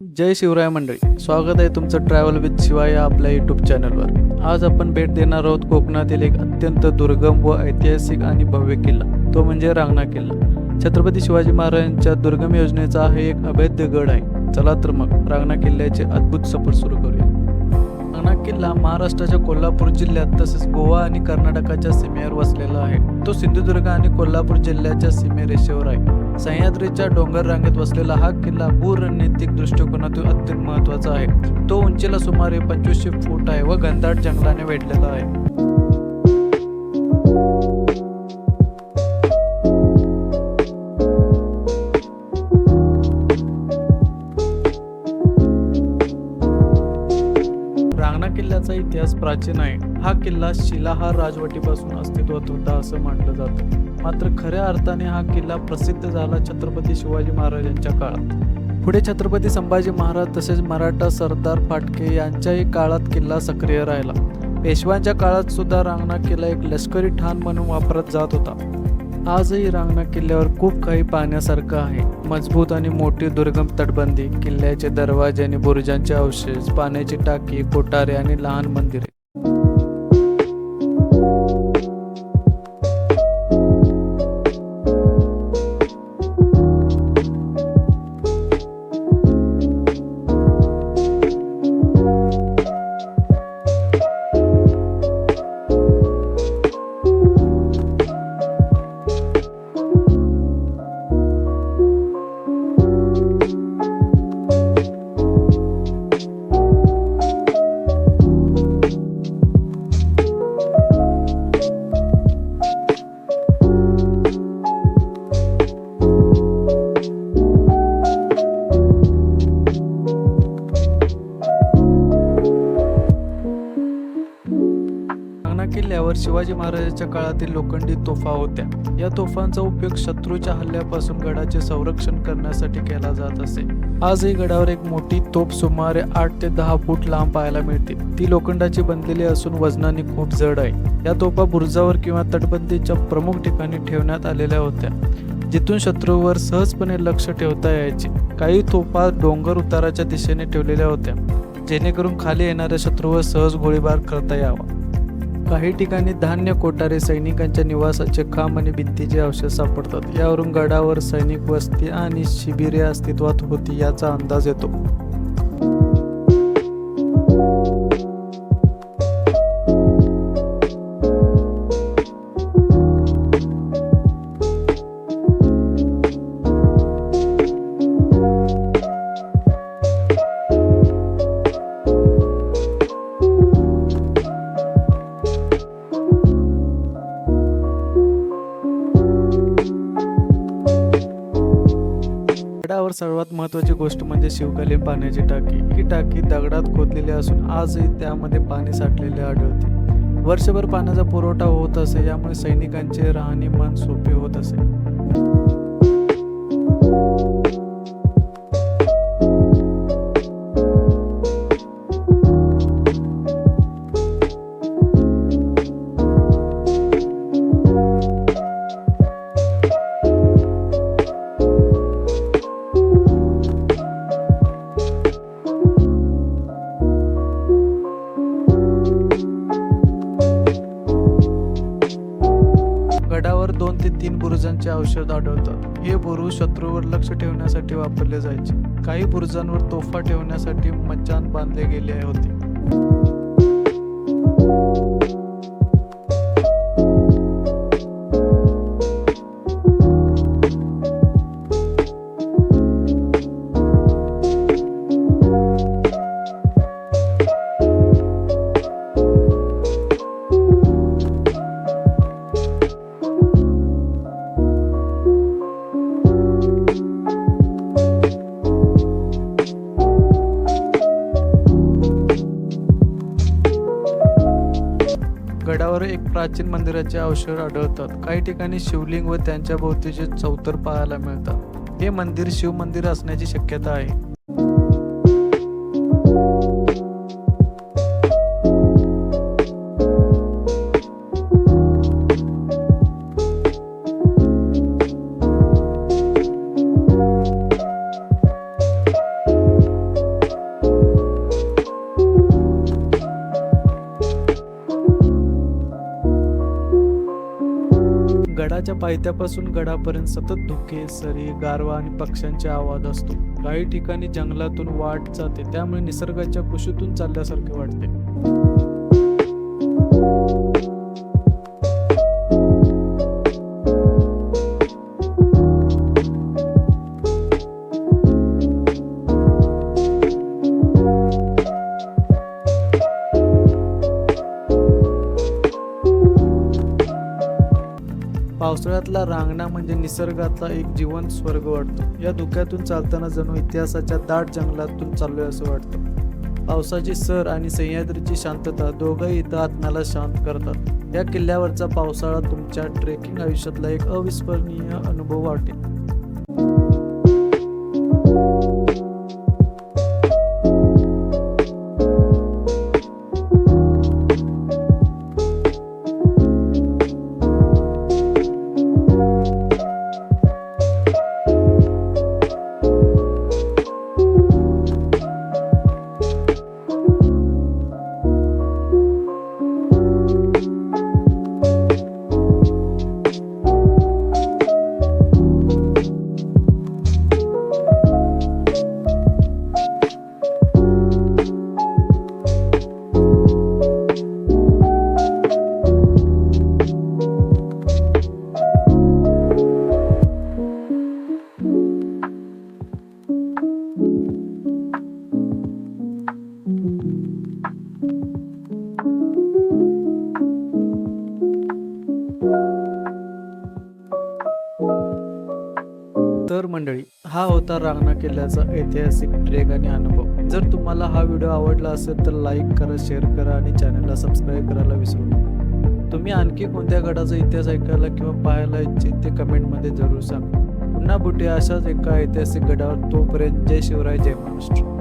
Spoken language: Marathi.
जय शिवराय मंडळी. स्वागत आहे तुमचं ट्रॅव्हल विथ शिवाय या आपल्या यूट्यूब चॅनलवर आज आपण भेट देणार आहोत कोकणातील एक अत्यंत दुर्गम व ऐतिहासिक आणि भव्य किल्ला. तो म्हणजे रांगणा किल्ला. छत्रपती शिवाजी महाराजांच्या दुर्गम योजनेचा हा एक अभेद्य गड आहे. चला तर मग रांगणा किल्ल्याचे अद्भुत सफर सुरू करूया. रांगणा किल्ला महाराष्ट्राच्या कोल्हापूर जिल्ह्यात तसेच गोवा आणि कर्नाटकाच्या सीमेवर वसलेला आहे. तो सिंधुदुर्ग आणि कोल्हापूर जिल्ह्याच्या सीमेरेषेवर आहे. सह्याद्रीच्या डोंगर रांगेत वसलेला हा किल्ला भूरणनीतिक दृष्टिकोनातून अत्यंत महत्त्वाचा आहे. तो उंचीला सुमारे पंचवीसशे फूट आहे व घनदाट जंगलाने वेढलेला आहे. इतिहास प्राचीन आहे. हा किल्ला शिलाहार राजवटीपासून अस्तित्वात होता असं मानलं जातं. मात्र खऱ्या अर्थाने हा किल्ला प्रसिद्ध झाला छत्रपती शिवाजी महाराजांच्या काळात. पुढे छत्रपती संभाजी महाराज तसेच मराठा सरदार फाटके यांच्याही काळात किल्ला सक्रिय राहिला. पेशव्यांच्या काळात सुद्धा रांगणा किल्ला एक लष्करी ठाण म्हणून वापरत जात होता. आजही रांगणा किल्ल्यावर खूप काही पाहण्यासारखं आहे. मजबूत आणि मोठी दुर्गम तटबंदी किल्ल्याचे दरवाजे आणि बुरुजांचे अवशेष पाण्याची टाकी कोठारे आणि लहान मंदिर. किल्ल्यावर शिवाजी महाराजांच्या काळातील लोखंडी तोफा होत्या. या तोफांचा उपयोग शत्रूच्या हल्ल्यापासून गडाचे संरक्षण करण्यासाठी केला जात असे. आजही गडावर एक मोठी तोफ सुमारे आठ ते दहा फूट लांब पाहायला मिळते. ती लोखंडाची बनलेली असून वजनाने खूप जड आहे. या तोफा बुरुजावर किंवा तटबंदीच्या प्रमुख ठिकाणी ठेवण्यात आलेल्या होत्या जिथून शत्रूवर सहजपणे लक्ष ठेवता यायचे. काही तोफा डोंगर उताराच्या दिशेने ठेवलेल्या होत्या जेणेकरून खाली येणाऱ्या शत्रूवर सहज गोळीबार करता यावा. काही ठिकाणी धान्य कोठारे सैनिकांच्या निवासाचे खांब आणि भिंतीचे अवशेष सापडतात. यावरून गडावर सैनिक वस्ती आणि शिबिरे अस्तित्वात होती याचा अंदाज येतो. गडावर सर्वात महत्त्वाची गोष्ट म्हणजे शिवकालीन पाण्याची टाकी. ही टाकी दगडात खोदलेली असून आजही त्यामध्ये पाणी साठलेले आढळते. वर्षभर पाण्याचा पुरवठा होत असे यामुळे सैनिकांचे राहणीमान सोपे होत असे. तीन बुरुजांचे औषध आढळतात. हे बुरुज शत्रूवर लक्ष ठेवण्यासाठी वापरले जायचे. काही बुरुजांवर तोफा ठेवण्यासाठी मचान बांधले गेले होते. गडावर एक प्राचीन मंदिराचे अवशेष आढळतात. काही ठिकाणी शिवलिंग व त्यांच्या भोवतीचे चौतर पाहायला मिळतात. हे मंदिर शिव मंदिर असण्याची शक्यता आहे. गडाच्या पायथ्यापासून गडापर्यंत सतत धुके सरी गारवा आणि पक्ष्यांचे आवाज असतो. काही ठिकाणी जंगलातून वाट जाते त्यामुळे निसर्गाच्या कुशीतून चालल्यासारखे वाटते. पावसाळ्यातला रांगणा म्हणजे निसर्गातला एक जीवन स्वर्ग वाटतो. या धुक्यातून चालताना जणू इतिहासाच्या दाट जंगलातून चाललोय असं वाटतं. पावसाची सर आणि सह्याद्रीची शांतता दोघंही इथं आत्म्याला शांत करतात. या किल्ल्यावरचा पावसाळा तुमच्या ट्रेकिंग आयुष्यातला एक अविस्मरणीय अनुभव वाटेल. मंडळी हा होता रांगणा किल्ल्याचा ऐतिहासिक ट्रेक आणि अनुभव. जर तुम्हाला हा व्हिडिओ आवडला असेल तर लाईक करा शेअर करा आणि चॅनलला सबस्क्राईब करायला विसरू नका. तुम्ही आणखी कोणत्या गडाचा इतिहास ऐकायला किंवा पाहायला इच्छित ते कमेंटमध्ये जरूर सांगा. पुन्हा बुटे अशाच एका ऐतिहासिक गडावर. तोपर्यंत जय शिवराय जय महाराष्ट्र.